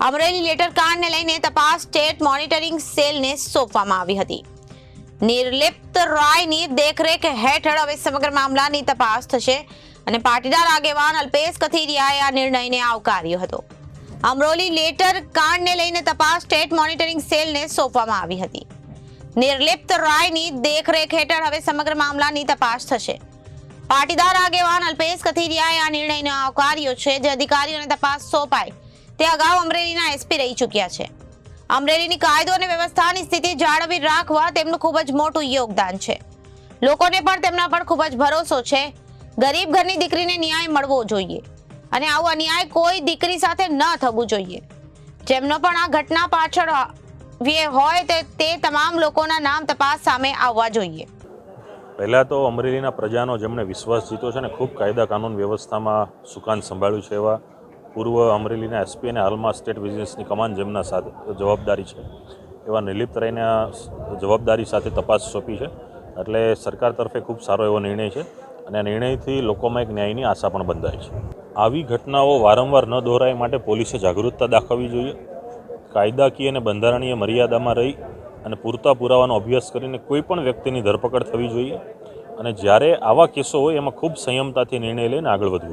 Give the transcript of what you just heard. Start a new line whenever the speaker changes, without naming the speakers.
Amreli letter કાંડને લઈને તપાસ state monitoring સેલને સોંપવામાં આવી હતી. નિર્લિપ્ત રાયની દેખરેખ હેઠળ હવે સમગ્ર મામલાની તપાસ થશે અને પાટીદાર આગેવાન અલ્પેશ કથિરિયાએ આ નિર્ણયને આવકાર્યો હતો. અમરોલી લેટર કાંડને લઈને તપાસ સ્ટેટ મોનિટરિંગ સેલને સોંપવામાં આવી હતી. નિર્લિપ્ત રાયની દેખરેખ હેઠળ હવે સમગ્ર મામલાની તપાસ થશે. પાટીદાર આગેવાન અલ્પેશ કથિરિયાએ આ નિર્ણયને આવકાર્યો છે. જે અધિકારીઓને તપાસ સોંપાય તે અગાઉ અમરેલીના એસપી રહી ચૂક્યા છે. અમરેલીની કાયદો અને વ્યવસ્થાની સ્થિતિ જાળવી રાખવા તેમનું ખૂબ જ મોટું યોગદાન છે. લોકોને પણ તેમના પર ખૂબ જ ભરોસો છે. ગરીબ ઘરની દીકરીને ન્યાય મળવો જોઈએ અને આવો અન્યાય કોઈ દીકરી સાથે ન થવું જોઈએ. જેમનો પણ આ ઘટના પાછળ હોય તે તે તમામ લોકોના નામ તપાસ સામે આવવા જોઈએ.
પહેલાં તો અમરેલીના પ્રજાનો જેમણે વિશ્વાસ જીતો છે ને ખૂબ કાયદા કાનૂન વ્યવસ્થામાં સુકાન સંભાળ્યું છે એવા પૂર્વ અમરેલીના એસપી અને હાલમાં સ્ટેટ વિજિલન્સની કમાન જેમના સાથે જવાબદારી છે, એવા નિલિપ્ત રહીને જવાબદારી સાથે તપાસ સોંપી છે. એટલે સરકાર તરફે ખૂબ સારો એવો નિર્ણય છે અને આ નિર્ણયથી લોકોમાં એક ન્યાયની આશા પણ બંધાય છે. આવી ઘટનાઓ વારંવાર ન દોહરાય માટે પોલીસે જાગૃતતા દાખવવી જોઈએ. કાયદાકીય અને બંધારણીય મર્યાદામાં રહી અને પૂરતા પુરાવાનો અભ્યાસ કરીને કોઈ પણ વ્યક્તિની ધરપકડ થવી જોઈએ. અને જ્યારે આવા કેસો હોય, એમાં ખૂબ સંયમતાથી નિર્ણય લઈને આગળ વધવું